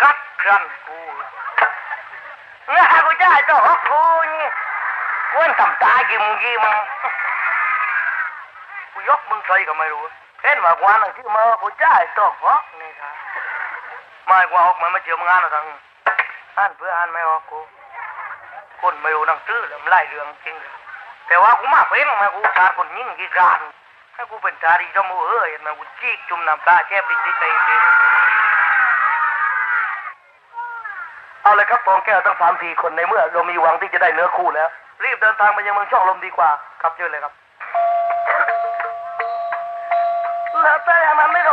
กัดครันกูง่ากูจะให้ต่อกูนี่กวนทำตายิ้มยิ้มกูยกมึงใส่ก็ไม่รู้เห็นว่ากวานหนังที่มากูจะให้ต่อฮอกนี่ครับไม่กว่าออกมันมาเจอมึงานหรอกทั้งอ่านเพื่ออ่านไม่ออกกูคนไม่รู้หนังสือแล้วมันไล่เรื่องจริงแต่ว่ากูมาเป็นมากูชาคนยิ่งกี่การให้กูเป็นชาดีจมูกเอ้ยมากูจีกจุ่มน้ำตาแช่ปิดที่ใจจริง เอาเลยครับฟองแก้วตั้งสามสี่คนในเมื่อ เรามีหวังที่จะได้เนื้อคู่แล้ว รีบเดินทางไปยังเมืองช่องลมดีกว่าครับเชิญเลยครับแล้วแต่มันไม่เ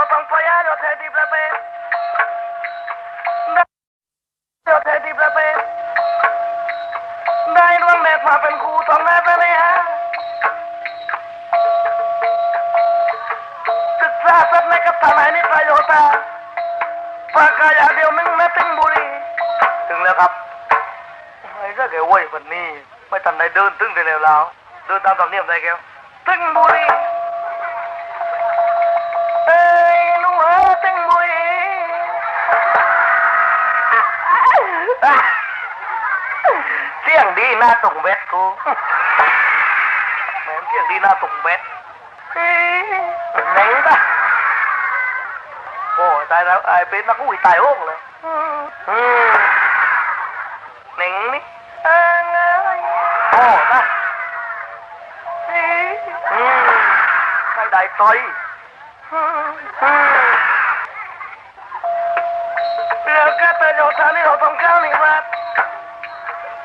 วันนี้ ไม่ทันได้เดินตึงได้แล้วแล้วเดินตามตำเนียมได้แกวถึงบุรีเอ้ยหนูเอ๋ยถึงบุรีเสียงดีหน้าตรงเบ็ดกูแหมเสียงดีหน้าตรงเบ็ดเฮ้ยเหน่งปะโอ้ตายแล้วไอ้เป็นนักอุ้ยตายโอ่งเลยอืมเหน่งนี่ ญ่ต่อยเราก็ประโยชน์ทางนี้เราต้องเข้าหนึ่งวัด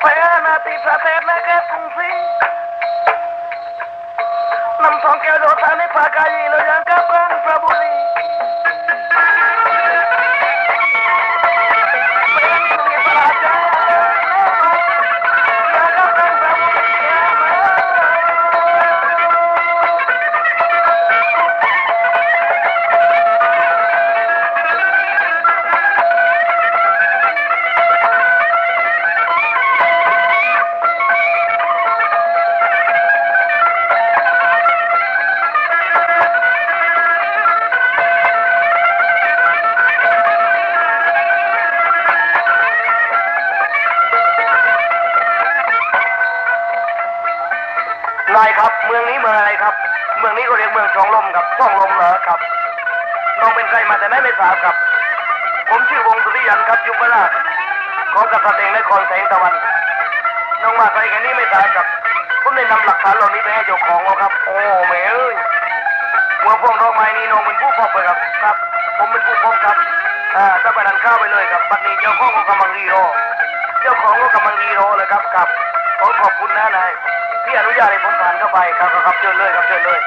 พยานาติประเทศและแก่ตุ้งซินำสองแก้วโดทางนี้ปาคายีเรายัง นายครับ เมืองนี้เมืองอะไรครับ เมืองนี้ก็เรียกเมืองช่องลมครับช่องลมเหรอครับน้องเป็นใครมาแต่ไหนไม่ทราบครับ ผมชื่อวงสุริยันครับยุพราชของกษัตริย์เองนครแสงตะวันน้องมาใครกันนี้ไม่ทราบครับผมได้นำหลักฐานเหล่านี้ไปให้เจ้าของแล้วครับ โอ้แม่เอ้ยเมื่อพวกน้องไม้นี้น้องเป็นผู้พบไปครับครับ ผมเป็นผู้พบครับอ่าถ้าไปนันข้าวไปเลยครับปัจจุบันเจ้าของก็กำลังรีรอเจ้าของก็กำลังรีรอเลยครับครับขอขอบคุณนะนาย ที่อนุญาตให้ผมผ่านเข้าไปครับครับเชิญเลยครับเชิญเลย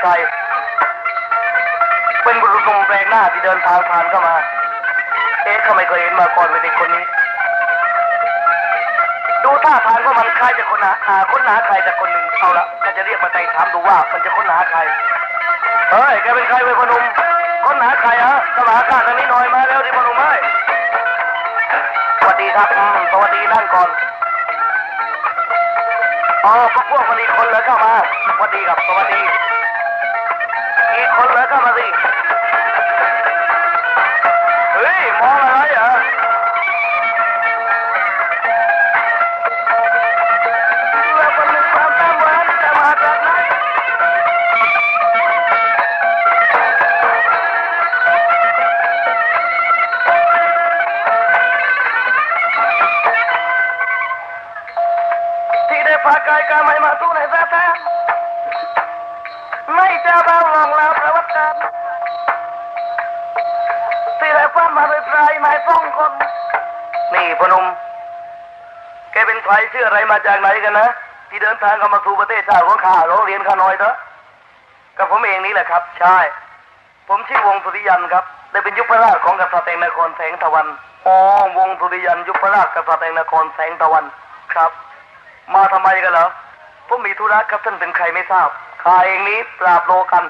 ใครเป็นบุรุษหนุ่มแปลกหน้าที่เดินทางผ่านเข้ามา เอ๊ะเขาไม่เคยเห็นมาก่อนเป็น คล้ายจะคนหาหาค้นหาใครจากคนหนึ่งเอาละก็จะเรียกมาไต่ถามดูว่ามันจะค้นหาใครเฮ้ยแกเป็นใครเป็นพนุมค้นหาใครฮะก็มาหาข้าทางนี้หน่อยมาแล้วที่พนุมเอ้ยสวัสดีครับอืมสวัสดีนั่นก่อนอ๋อพวกพวกมันอีกคนเหรอเข้ามาสวัสดีครับสวัสดีอีกคนเหรอเข้ามาสิเฮ้ยมองอะไรเหรอแปลายไม้สองคนนี่พนมแกเป็นใครชื่ออะไรมาจากไหนกันนะ ที่เดินทางเข้ามาสู่ประเทศชาติของข้าโรงเรียนข้าน้อยเถอะกับผมเองนี่แหละครับ ใช่ ผมชื่อวงสุริยันครับ ได้เป็นยุพราชของกษัตริย์แห่งนครแสงตะวันอ๋อวงสุริยันยุพราชกษัตริย์แห่งนครแสงตะวันครับ มาทำไมกันเหรอผมมีธุระครับท่านเป็นใครไม่ทราบข้าเองนี้ปราบโลกัน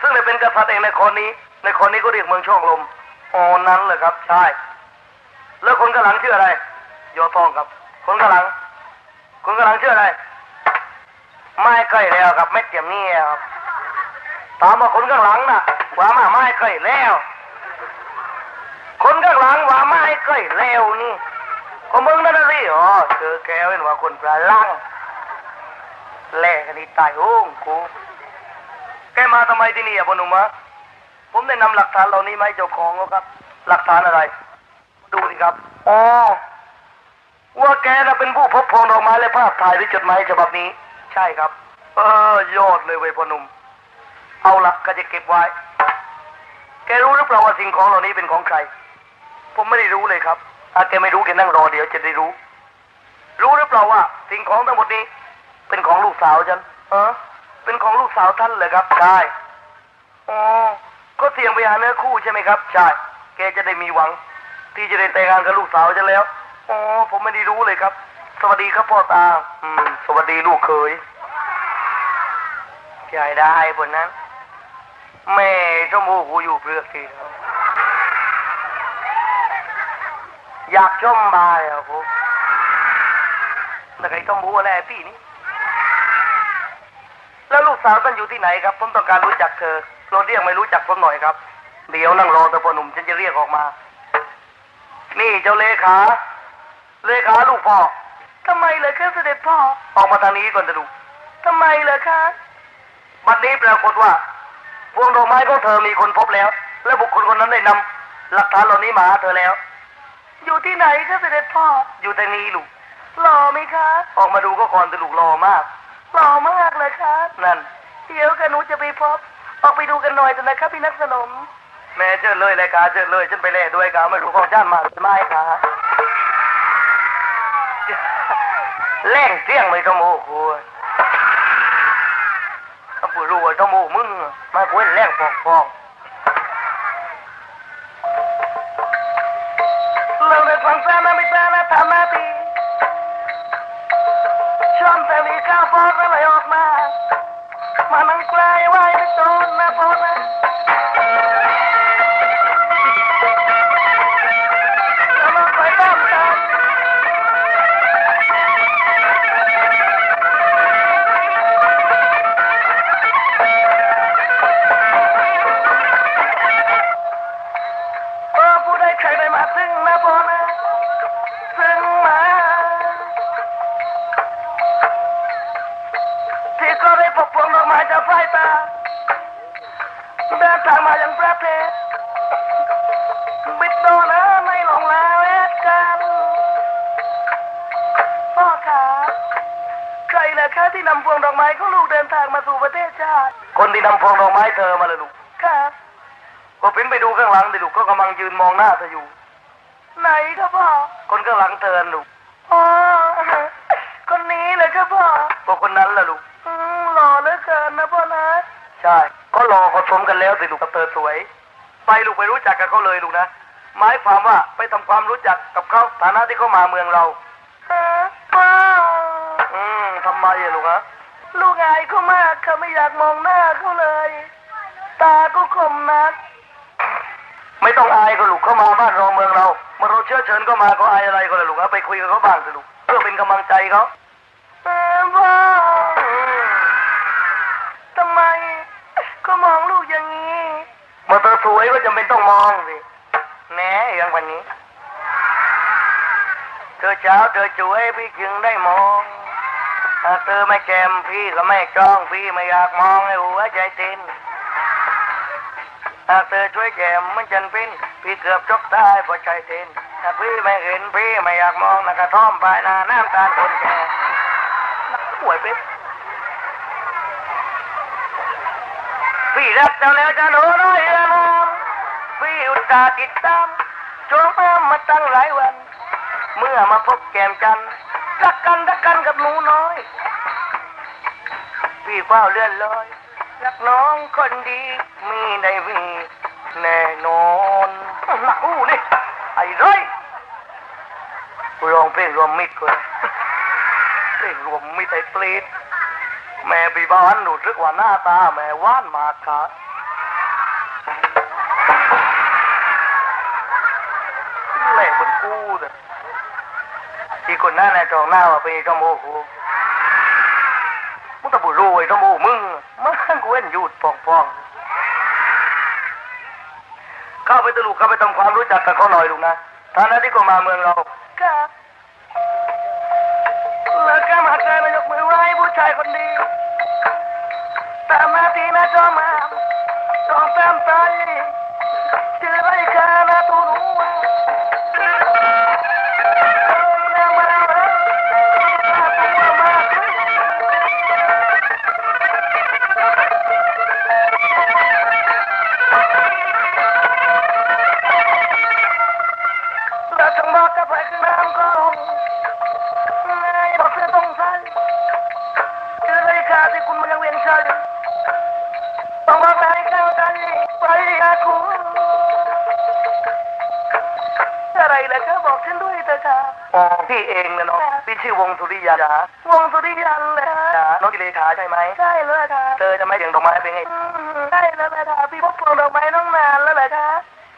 ซึ่งได้เป็นกษัตริย์เองในคนนี้ ในคนนี้ก็เรียกเมืองช่องลมอ๋อนั้นเลยครับ ใช่ แล้วคนข้างหลังชื่ออะไรยอทองครับ คนข้างหลัง คนข้างหลังชื่ออะไร ไม่เคยแล้วครับไม่เจียมนี่ครับถามว่าคนข้างหลังน่ะว่ามาไม่เคยแล้ว คนข้างหลังว่าไม่เคยแล้วนี่ ก็มึงนั่นน่ะสิอ๋อเจอแกเป็นว่าคนปลาลังแล่กันนี่ตายโอ้งกูแกมาทำไมที่นี่อะพอหนุ่มะผมได้นำหลักฐานเหล่านี้มาให้เจ้าของแล้วครับ หลักฐานอะไร ดูสิครับอ๋อว่าแกน่ะเป็นผู้พบพองดอกไม้และภาพถ่ายหรือจดหมายฉบับนี้ ใช่ครับ เออยอดเลยเว้ยพ่อหนุ่มเอาละก็จะเก็บไว้ แกรู้หรือเปล่าว่าสิ่งของเหล่านี้เป็นของใคร ผมไม่ได้รู้เลยครับ ถ้าแกไม่รู้แกนั่งรอเดี๋ยวจะได้รู้ รู้หรือเปล่าว่า สิ่งของทั้งหมดนี้ เป็นของลูกสาวฉันเออเป็นของลูกสาวท่านเลยครับใช่อ๋อก็เสี่ยงไปหาเนื้อคู่ใช่ไหมครับใช่แกจะได้มีหวัง ที่จะได้แต่งงานกับลูกสาวฉันแล้วอ๋อผมไม่ได้รู้เลยครับ สวัสดีครับพ่อตา อืม สวัสดีลูกเคยใช่ได้บนนั้นแม่ชมพู่กูอยู่เปลือกทีครับ อยากชมบายอะผมแต่ไอ้ชมพู่อะไรพี่นี่แล้วลูกสาวท่านอยู่ที่ไหนครับ ผมต้องการรู้จักเธอเราเรียกไม่รู้จักผมหน่อยครับ เดี๋ยวนั่งรอแต่พอหนุ่มฉันจะเรียกออกมา นี่เจ้าเลขา เลขาลูกพ่อทำไมเลยคะเสด็จพ่อ ออกมาทางนี้ก่อนจะดูทำไมเลยคะบัดนี้ปรากฏว่า พวงดอกไม้ของเธอมีคนพบแล้ว และบุคคลคนนั้นได้นำหลักฐานเหล่านี้มาหาเธอแล้ว อยู่ที่ไหนคะเสด็จพ่อ อยู่ทางนี้ลูกหล่อไหมคะ ออกมาดูก็ก่อนจะลูกหล่อมากหล่อมากเลยคะนั่น เดี๋ยวกันหนูจะไปพบ ออกไปดูกันหน่อยเถอะนะครับพี่นักสนม แม่เชิญเลยเลยกาเชิญเลยฉันไปเล่ด้วยกาไม่รู้ของจ้านมาหรือไม่กาแล่งเสียงไม่ทโมกูถ้าผู้รู้ว่าทโมมึงมากูเห็นแล่งฟองฟอง เราในฟังซานามิตานาท ครล่ะคะที่นำพวงดอกไม้ของลูกเดินทางมาสู่ประเทศชาติ คนที่นำพวงดอกไม้เธอมาเลยลูกครับก็เป็นไปดูข้างหลังดิลูกก็กำลังยืนมองหน้าเธออยู่ ไหนครับพ่อ คนข้างหลังเธอลูกอ๋อคนนี้เลยครับพ่อพวกคนนั้นล่ะลูกอืมหล่อเหลือเกินนะพ่อนะ ใช่ ก็รอเขาชมกันแล้วสิลูกกับเธอสวย ไปลูกไปรู้จักกับเขาเลยลูกนะ หมายความว่าไปทำความรู้จักกับเขาฐานะที่เขามาเมืองเราอืม ทำไมอะลูกฮะลูกอายเขามากเขาไม่อยากมองหน้าเขาเลย ตาก็คมนัก ไม่ต้องอายก็ลูกเข้ามาบ้านเราเมืองเราเมื่อเราเชื้อเชิญก็มาก็อายอะไรก็เลยลูกนะไปคุยกับเขาบ้างสิลูกเพื่อเป็นกำลังใจเขาเออพ่อทำไม ก็มองลูกอย่างนี้เมื่อเธอสวยก็จำเป็นต้องมองสิแหน่อย่างวันนี้ เธอเช้าเธอช่วยพี่จึงได้มอง ถ้าเธอไม่แจมพี่ก็ไม่จ้องพี่ไม่อยากมองให้หัวใจต้นถ้าเธอช่วยแจมมันจันเป็นพี่เกือบจกตายเพราะใจต้นถ้าพี่ไม่เห็นพี่ไม่อยากมองนักระท่อมปลายนาน้ำตาลคนแก่นักป่วยเป็นพี่รักเจ้าแล้วจะโดนน้อยละน้องพี่อุตส่าห์ติดตามโจมมามาตั้งหลายวัน เมื่อมาพบแกมจันทร์ รักกันรักกันกับหนูน้อย พี่เฝ้าเลื่อนลอยรักน้องคนดีมีได้มีแน่นอนหนักอู้นี่ไอ้ร้อยกูร้องเพลงรวมมิตรกูเลยเพลงรวมมิตรไอ้ปลีดแม่ปีบ้านรู้สึกว่าหน้าตาแม่หว่านมากค่ะ คนหน้าในจองหน้าว่าไป็นจอมโอกูมึงตะบุรวยจอมโมมึงมันกูเว้นหยุดปองปองเข้าไปตะลุกเข้าไปทำความรู้จักกับเขาหน่อยลูกนะฐานะที่ก็มาเมืองเรา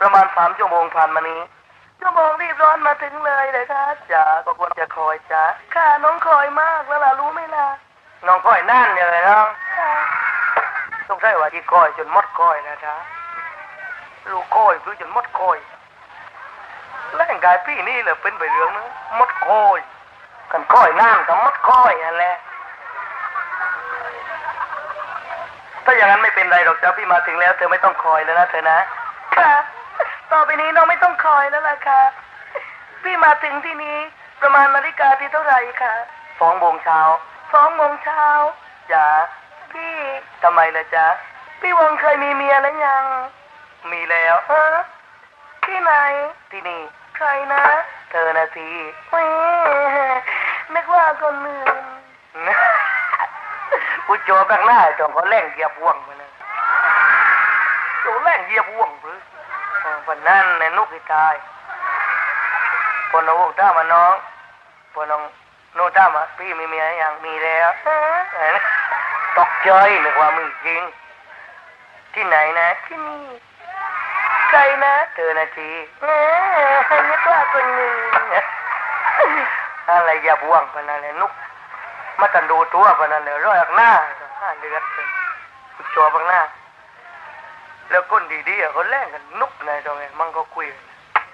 ประมาณสามชั่วโมงผ่านมานี้ชั่วโมงรีบร้อนมาถึงเลยเลยค่ะจ๋าก็ควรจะคอยจ๋าค่ะน้องคอยมากแล้วล่ะรู้ไหมล่ะน้องคอยนั่นเลยน้องค่ะต้องใช้ว่าที่ก้อยจนหมดก้อยนะจ๊ะลูกก้อยคือจนหมดก้อยแร่างกายพี่นี่แหละเป็นไปเรื่องนะหมดก้อยกันก้อยน้ำกับหมดก้อยนั่นแหละถ้าอย่างนั้นไม่เป็นไรหรอกจ้าพี่มาถึงแล้ว เธอไม่ต้องคอยแล้วนะเธอนะค่ะ ต่อไปนี้น้องไม่ต้องคอยแล้วล่ะค่ะ พี่มาถึงที่นี้ประมาณนาฬิกาที่เท่าไหร่ค่ะสองโมงเช้าสองโมงเช้าจ้าพี่ทำไมล่ะจ๊ะ พี่วงเคยมีเมียแล้วยัง มีแล้วฮะที่ไหน ที่นี่ ใครนะ เธอนะสิแหมนึกว่าคนอื่นกูโจบข้างหน้าจองเขาแล่งเหยียบว่วงมานะโจแล่งเหยียบว่วงหรือ วันนั้นในนุกที่ตายพน้องต้ามาน้องพอน้องโนต้ามาพี่มีเมียอยังมีแล้วตกใจนึกว่ามีจริง ที่ไหนนะที่นี่ใครนะเธอนะจีเอ๊ะนึกว่าคนหนึ่งอะไรอย่าบวงปนันเลยนุกมาตันดูตัวปนันเลยร้อยหน้าห้าเดือดเป็นจอบังหน้า แล้วคนดีๆอะเขาแล่งกันนุกในตรงนี้มันก็คุย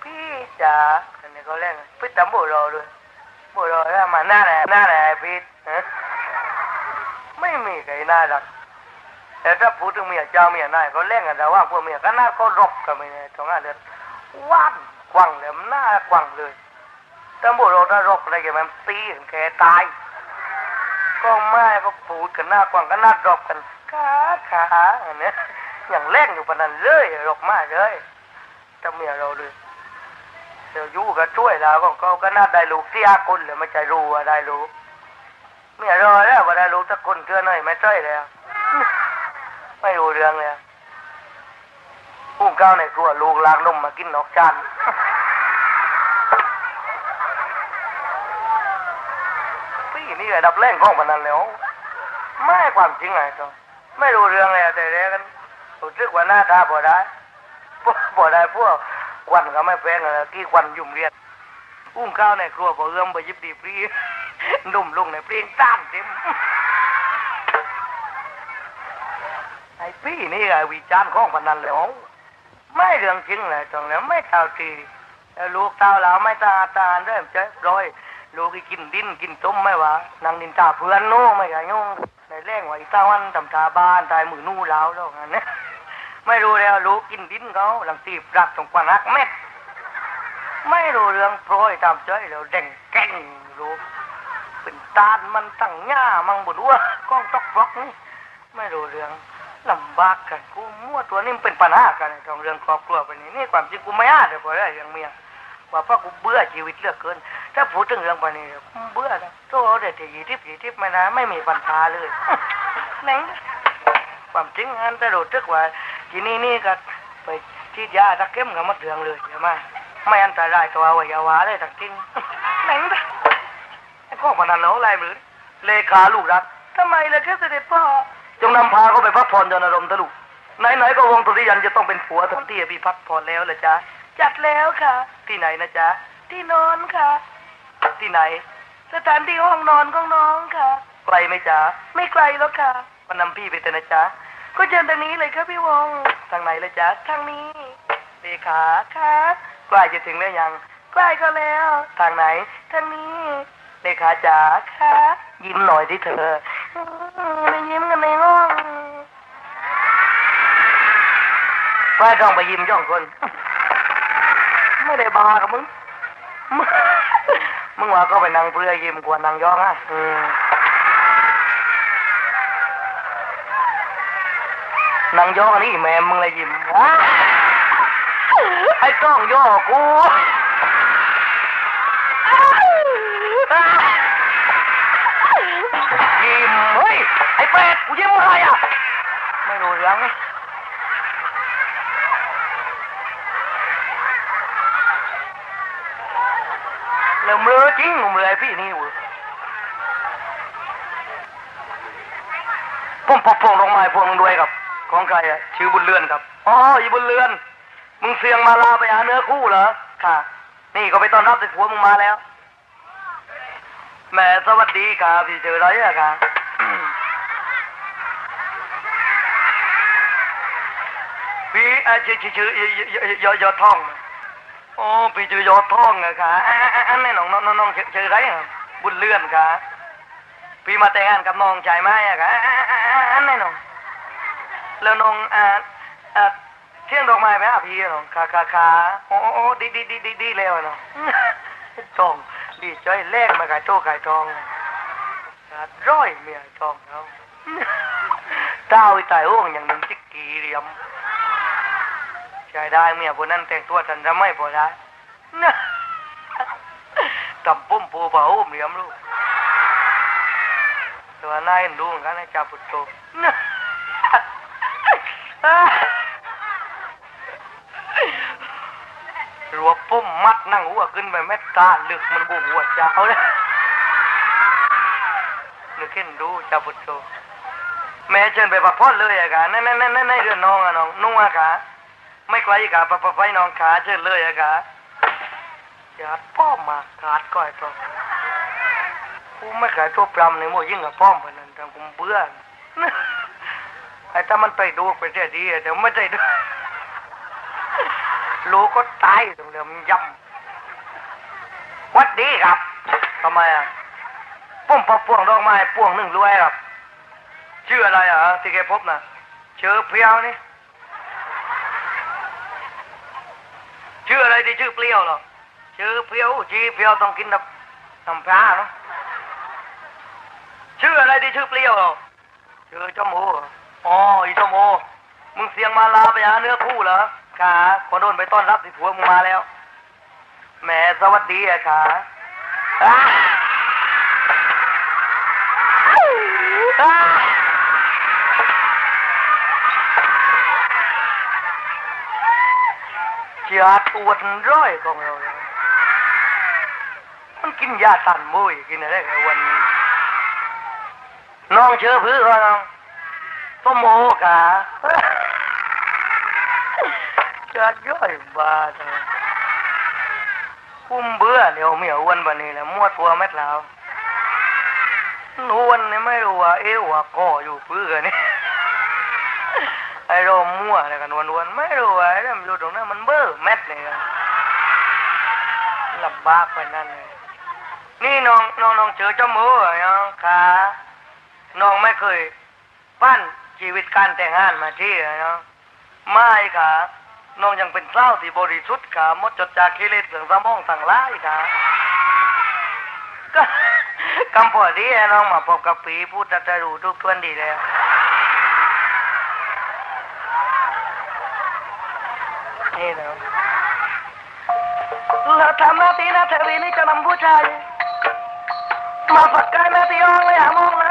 พี่จ๋าอันนี้เขาแล่งพี่ตำโบรอด้วยโบรอแล้วมาหน้าไหนหน้าไหนพี่ไม่มีใครน่ารักแต่ถ้าพูดถึงเมียเจ้าเมียนายเขาเล่นกันแต่ว่าพวกเมียก็น่าก็รบกันไปเนี่ยตรงนั้นเดือดว่านกวังเลยมันน่ากวังเลยแต่บุเราถ้ารบอะไรกันมันตีกันแกตาย ก็ไม่ก็พูดกันหน้ากวังก็น่ารบกันขาขาอันนี้ อย่างเล่นอยู่ปนนั้นเลยรบมากเลยแต่เมียเราเลยเดี๋ยวยู่ก็ช่วยเราก็ก็ก็น่าได้ลูกที่อาคนเลยไม่ใจรู้ว่าได้ลูกเมียรอแล้วว่าได้รู้สักคนเชื่อหน่อยไม่ใช่แล้วไม่รู้เรื่องเลยพุ่งก้าวในครัวลูกลากนมมากินนอกจานพี่นี่ระดับแรงของมันนั้นแล้วไม่ความจริงไงตัวไม่รู้เรื่องเลยแต่เรียกัน รู้สึกว่าหน้าตาพอได้พวกพอได้พวกควันก็ไม่แพงกี่ควันยุ่มเรียนอุ้งข้าวในครัวพอเอื้อมไปยิบดีปรีนุ่มลงในเปรีงต้านเต็มไอ้พี่นี่ไอ้วิจารณ์ของพนันแล้วไม่เรื่องจริงเลยตรงนี้ไม่เท่าทีลูกเต้าเราไม่ตาตาเริ่มเจ๊ร้อยลูกกินดินกินต้มไม่วะนางดินตาเพื่อนโน่ไม่ไงยุ่งในแรงไว้ตาวันทำตาบ้านตายมือนู่แล้วแล้วงั้นนะ ไม่รู้แล้วลูกกินดินเขาหลังตีบรักตรงกว่านักเม็ด ไม่รู้เรื่องโปรยตามใจแล้วเด่งแก่งรู้เป็นตาลมันตั้งหญ้ามังบุญว่ากล้องตอกบล็อกนี่ไม่รู้เรื่องลำบากกันกูมั่วตัวนี่มันเป็นปัญหากันไอ้ตรงเรื่องครอบครัวไปนี่นี่ความจริงกูไม่อ้าเลยพอได้เรื่องเมียว่าเพราะกูเบื่อชีวิตเหลือกเกิน ถ้าพูดถึงเรื่องไปนี่กูเบื่อนะโตเด็ดยี่ทิพยี่ทิพไม่นะไม่มีปัญหาเลยไหนความจริงอันแต่รู้ทึกว่า ทีนี่นี่ก็ไปฉีดยาตะเข้มกับมะเดืองเลยใช่ไหมไม่อันตรายตัวอวัยวะเลยทั้งทิ้งไหนนะไอ้พวกพนันเหลาอะไรหรือเลขาลูกรักทำไมล่ะแค่เสด็จพ่อจงนำพาเขาไปพักผ่อนจนอารมณ์ทะลุไหนๆก็วงสุริยันจะต้องเป็นผัวทันทีพี่พักผ่อนแล้วเหรอจ๊ะจัดแล้วค่ะ ที่ไหนนะจ๊ะที่นอนค่ะ ที่ไหน สถานที่ห้องนอนของน้องค่ะ ไกลไหมจ๊ะไม่ไกลแล้วค่ะมานำพี่ไปเถอะนะจ๊ะ ก็เชิญทางนี้เลยครับพี่วงทางไหนเละจ๊ะทางนี้เลขาค่ะใกล้จะถึงแล้วยังใกล้ก็แล้ว ทางไหนทางนี้เลขาจ๋าค่ะยิ้มหน่อยที่เธออืมไปยิ้มกันในห้องว่าต้องไปยิ้มย่องคน ไม่ได้บากับมึงมึงมึงว่าก็ไปนั่งเพื่อยิ้มกว่านั่งย่องอะ นั่งย่อนนี้แม่มึงเลยยิ้มว้าไอ้กล้องย่อกูยิ้มเฮ้ยไอ้เป็ดกูยิ้มอะไรอะไม่รู้เรื่องไงแล้วมือจริงมือไอ้พี่นี่เว้ยผมพกพวงดอกไม้พวงหนึงด้วยครับ ของใครอะชื่อบุญเรือนครับอ๋ออีบุญเรือน มึงเสียงมาลาไปหาเนื้อคู่เหรอค่ะ นี่ก็ไปต้อนรับติดผัวมึงมาแล้วแหม่สวัสดีค่ะพี่เจออะไรอะค่ะพี่เอ่อชื่อชื่อชื่อยอยอทองอ๋อพี่ชื่อยอดทองอะค่ะอะอะอันนี้น้องน้องน้องน้องชื่อชื่ออะไรอะบุญเลื่อนค่ะพี่มาแต่งงานกับน้องชายไหมอะค่ะอะอะอะอะอันนี้น้อง แล้วน้องอ่าอ่าเที่ยงดอกไม้ไหมอะพี่น้องค่ะค่ะค่ะโอ้โอ้ดีดีดีดีดีแล้วอะน้องจองดีใจแรกมาขายโต้ขายทองร้อยเมียจองเขาเต้าอีตายโอ่งอย่างหนึ่งจิกกีเหลี่ยมใช้ได้เมียคนนั้นแต่งตัวทันจะไม่พอได้ตำปุ้มปูเผาอุ้มเหลี่ยมลูกตัวนายดูเหมือนกันนะจ่าปุตโตนะรัวปุ้ มัดนั่งหัวขึ้นไปเม็ดตาลึกมันบุหัวเจ้าเลยนึกขึ้นดูจ่าปุตโตแม่เชิญไปพักผ่อนเลยอะค่ะนั่นนั่นนั่นนั่นเรื่องน้องอะน้องนุ่งอะค่ะไม่ไกลกะปะปไปน้องขาเชิญเลยอะกะอย่าป้อมมาขาดก้อยตรงกูไม่ขายตัวปรำในโมยิ่งกับป้อมพนันแต่กูเบื่อไอ้ถ้ามันไปดูไปเสียดีอะเดี๋ยวไม่ได้ดู รู้ก็ตายตรงเดียวมันยำวัดดีครับทำไมอะป้อมพอพวงดอกไม้พวงหนึ่งรวยครับชื่ออะไรอะที่แกพบน่ะเชื่อเพียวนี่ชื่ออะไรที่ชื่อเปรี้ยวหรอชื่อเปรี้ยวชีเปรี้ยวต้องกินน้ำน้ำปลาเนาะชื่ออะไรที่ชื่อเปรี้ยวหรอชื่อจมโอเหรออ๋ออีจมโอมึงเสียงมาลาไปหาเนื้อคู่เหรอ ขาขอโดนไปต้อนรับที่ผัวมึงมาแล้ว แหมสวัสดีอะขาเช่าเจียดอวดร้อยของเรา มันกินยาตันมุ้ยกินอะไรกันวันนี้น้องเชื่อพื้นก็น้องต้มโมกา จัดย่อยบาดคุ้มเบื่อเดี๋ยวเมียอ้วนบันนี้แหละมวดตัวเม็ดแล้วนวลนี่ไม่รู้ว่าเอวว่าก่ออยู่เพื่อนี่ไอ้โรมมั่วอะไรกันวันวันๆไม่รู้ว่าไอ้เรื่องอยู่ตรงนั้นมันเบ้อแม็ดเลยลำบากไปนั่นเลยนี่น้องน้องน้องเจอเจ้าหมูเหรอน้องขาน้องไม่เคยปั้นชีวิตการแต่งงานมาที่เน้องไม่ค่ะ น้องยังเป็นเศร้าวที่บริสุทธิ์ค่ะมดจดจากกิเลสเรื่องสมองต่งร้ายค่ะก็กำพอดีน้องมาพบกับปีพูดตรัสรู้ทุกทวนดีแล้วนี่นะเราทำหน้าที่นะเทวีนี่จะนำผู้ชายมาฝักกายหน้าที่ห้องเลยหามอง